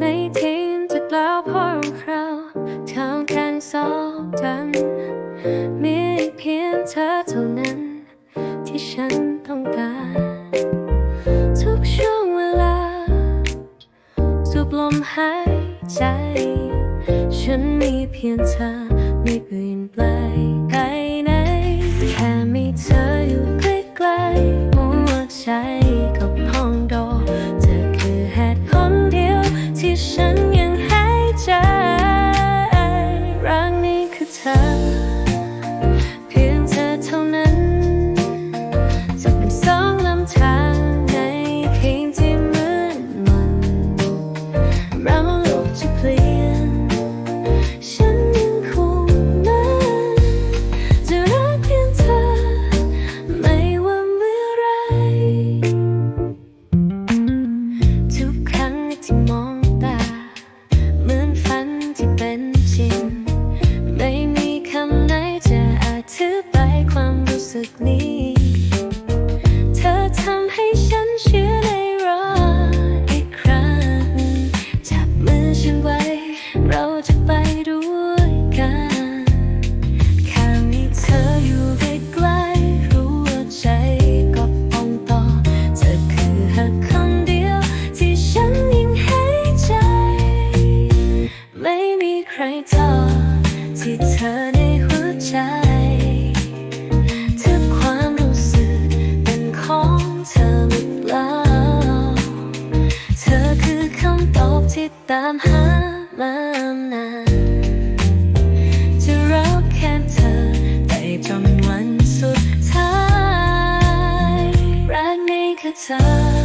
ในทิ้งจะกล่าวพองเราทางแค่สองกันมีเพียงเธอเท่านั้น ที่ฉันต้องการทุกช่วงเวลาสูบลมหายใจ ฉันมีเพียงเธอ ที่เธอในหัวใจถ้าความรู้สึกเป็นของเธอหรือล่าเธอคือคำตอบที่ตามหามานานจะรักแค่เธอได้จนวันสุดท้ายรักนคือเธอ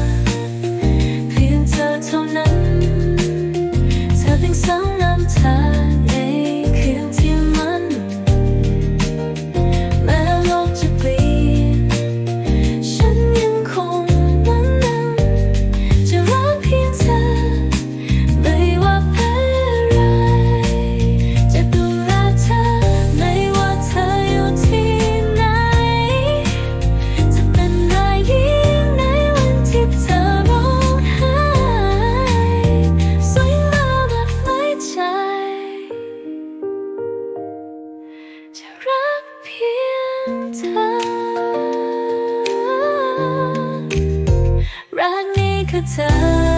层